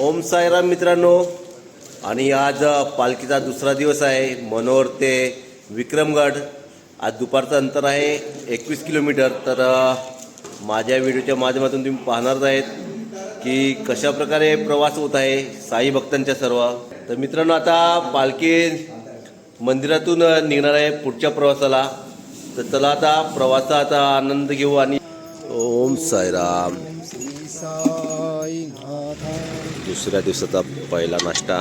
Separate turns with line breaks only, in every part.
ओम साईराम मित्रांनो. आणि आज पालखीचा दुसरा दिवस आहे. मनोहर ते विक्रमगड. आज दुपारचं अंतर आहे एकवीस किलोमीटर. तर माझ्या व्हिडिओच्या माध्यमातून तुम्ही पाहणार आहेत की कशा प्रकारे प्रवास होत आहे साई भक्तांच्या सर्व. तर मित्रांनो आता पालखी मंदिरातून निघणार आहे पुढच्या प्रवासाला. तर चला आता प्रवासाचा आता आनंद घेऊ आणि ओम साईराम. दुसऱ्या दिवसाचा पहिला नाश्ता.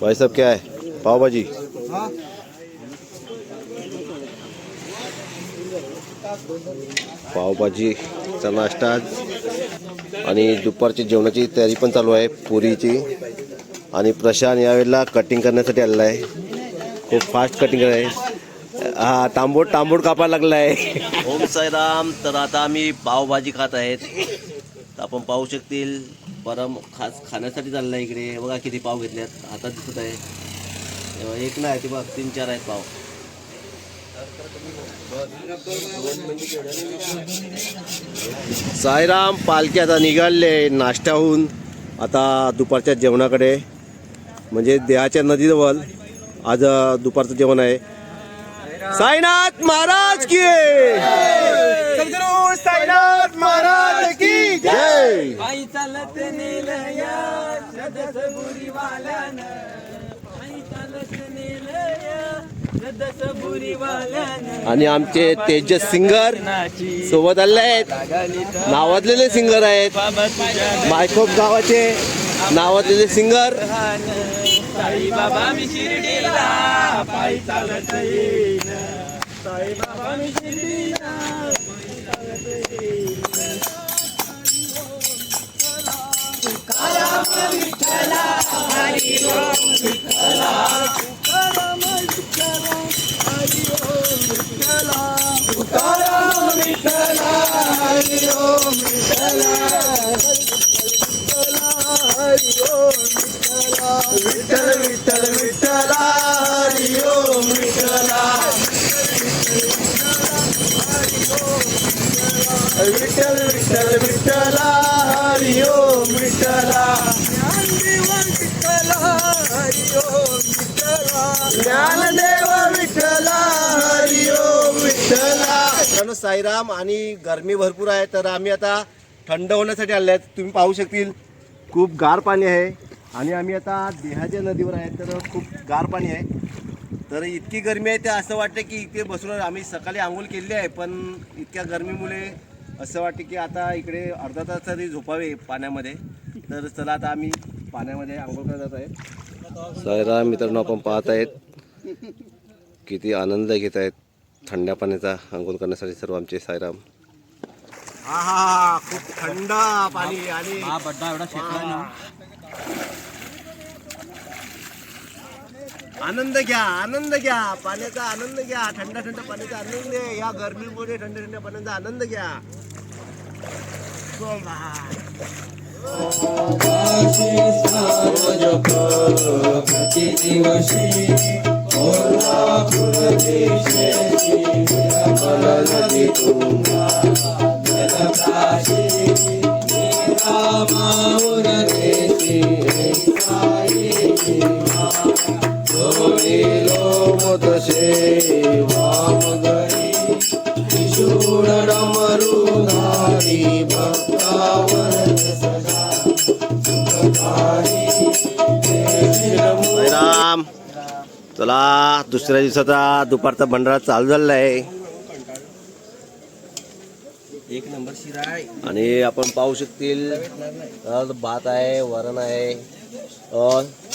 भाई साहब क्या है? पाव भाजी पावभाजीचा नाश्ता आणि दुपारची जेवणाची तयारी पण चालू आहे पुरीची. आणि प्रशांत यावेळेला कटिंग करण्यासाठी आलेला आहे. खूप फास्ट कटिंग आहे. हा तांबूड तांबूड कापायला लागला आहे ओम साईराम तर आता आम्ही पावभाजी खात आहेत. तर आपण पाहू शकतील परम खास खाण्यासाठी चाललं आहे इकडे. बघा किती पाव घेतल्यात. हातात दिसत आहे. एक नाही ते बघ तीन चार आहेत पाव. साईराम पालखी आता निघाले नाश्त्याहून. आता दुपारच्या जेवणाकडे. म्हणजे देहाच्या नदीजवळ. आज दुपारचं जेवण आहे. साईनाथ महाराज की
सद्गुरु साईनाथ महाराज की
जय.
आई चालत नेलया सदस बुरीवाल्यानं. आई चालत नेलया सदस बुरीवाल्यानं.
आणि आमचे तेजस सिंगर सोबत आले आहेत नावाजलेले सिंगर आहेत. मायकोप गावाचे नावाजलेले सिंगर.
साई बाबा मी शिर्डीला पायी चालत येईन. साई बाबा मी शिर्डीला पायी चालत येईन. विठ्ठल
ज्ञानदेव विठ्ठला विठ्ठला. साईराम आणि गरमी भरपूर आहे तर आम्ही आता थंड होण्यासाठी आले आहेत. तुम्ही पाहू शकतील खूप गार पाणी आहे. आणि आम्ही आता देहाच्या नदीवर आहे तर खूप गार पाणी आहे. तर इतकी गरमी आहे ते असं वाटतं की इथे बसून आम्ही सकाळी आंघोळ केली आहे पण इतक्या गरमीमुळे असं वाटतं की आता इकडे अर्धा तास तरी झोपावे पाण्यामध्ये. तर चला आता आम्ही पाण्यामध्ये आंघोळ करत आहे. साईराम मित्रांनो आपण पाहत आहेत किती आनंद घेत आहेत थंड्या पाण्याचा आंघोळ करण्यासाठी सर्व आमचे साईराम हा हा खूप थंड पाणी आणि हा
बड्डा एवढा
शेकला ना. आनंद घ्या आनंद घ्या पाण्याचा आनंद घ्या थंड थंड पाण्याचा आनंद घ्या. या गरमीमुळे थंड थंड पाण्याचा आनंद घ्या.
પ્રતિ દિવસે
કોલ્હાપુર
દેશે
બલદી તુમા
જલકાશી નીરામાઉર
દેશે સાયે જોડેલો મોદશે વામ ગરી શૂળ રમરુ ધારી ભક્તાવર चला दुसऱ्या दिवसाचा दुपारचा भंडारा चालू झालेला आहे
एक नंबर शिरा आहे.
आणि आपण पाहू शकतील भात आहे वरण आहे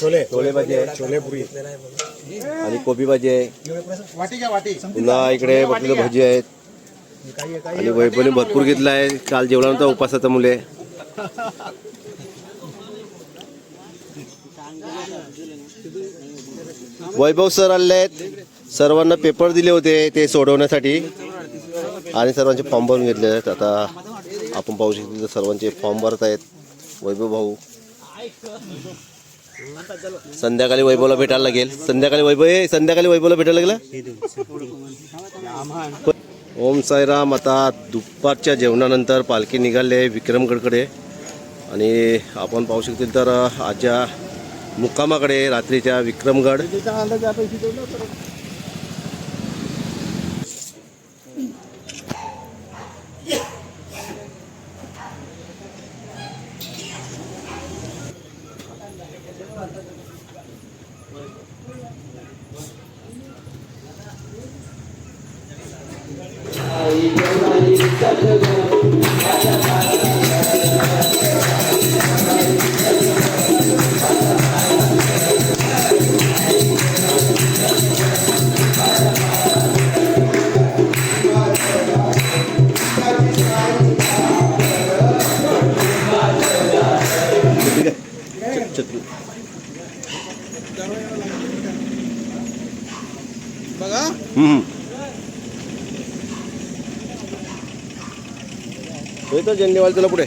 छोले. छोले भाजी आहे. छोले
पुरी. आणि
कोबी भाजी आहे.
वाटी घ्या वाटी.
पुन्हा इकडे बटाटे भाजी आहेत. आणि वैभवने भरपूर घेतला आहे. काल जेवणानंतर उपासाचा मुले वैभव सर आले आहेत सर्वांना पेपर दिले होते ते सोडवण्यासाठी. आणि सर्वांचे फॉर्म भरून घेतले आहेत. आता आपण पाहू शकतो तर सर्वांचे फॉर्म भरत आहेत. वैभव भाऊ. संध्याकाळी वैभवला भेटायला लागेल. संध्याकाळी वैभव हे संध्याकाळी वैभवला भेटायला लागला? ओम साईराम. आता दुपारच्या जेवणानंतर पालखी निघाली आहे विक्रमगडकडे. आणि आपण पाहू शकतील तर आजच्या मुक्कामाकडे रात्रीच्या विक्रमगड. हे तर जन्यवाल तुला पुढे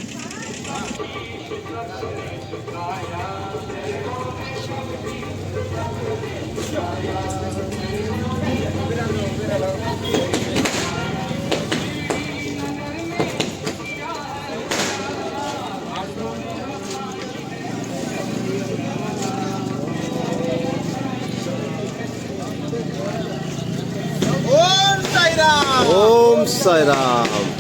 ओम साईराम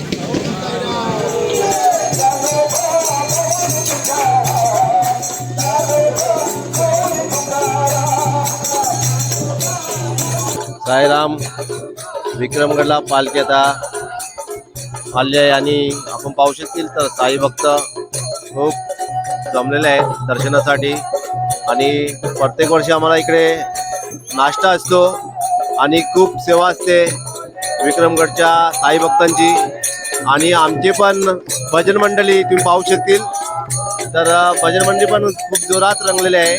साईराम विक्रमगडला पालखी आता आली आहे आणि आपण पाहू शकतील तर साई भक्त खूप जमलेले आहेत दर्शनासाठी. आणि प्रत्येक वर्षी आम्हाला इकडे नाश्ता असतो आणि खूप सेवा असते विक्रमगडच्या साई भक्तांची. आणि आमचे पण भजन मंडळी तुम्ही पाहू शकतील. तर भजन मंडळी पण खूप जोरात रंगलेले आहे.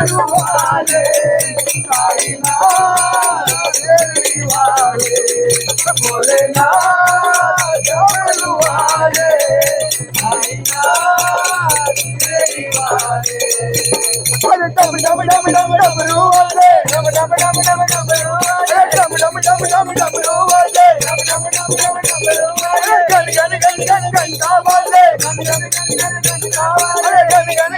वाले आई नारी वाले बोले ना जलू वाले आई नारी वाले बोले डम डम डम डम डम रू वाले डम डम डम डम डम रू वाले डम डम डम डम डम रू वाले डम डम डम डम डम रू वाले गन गन गन गन गन का वाले गन गन गन गन गन का वाले गन गन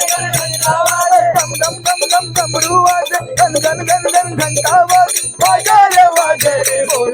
घंटा वाज वाजा गन वाजा रे बोल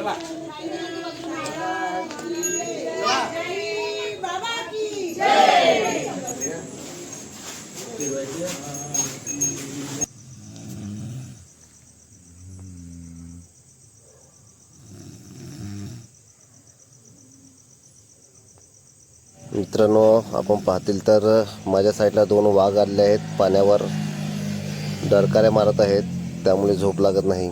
चला.
मित्रांनो आपण पाहतील तर माझ्या साईडला दोन वाघ आलेले आहेत. पाण्यावर डरकाऱ्या मारत आहेत. त्यामुळे झोप लागत नाही.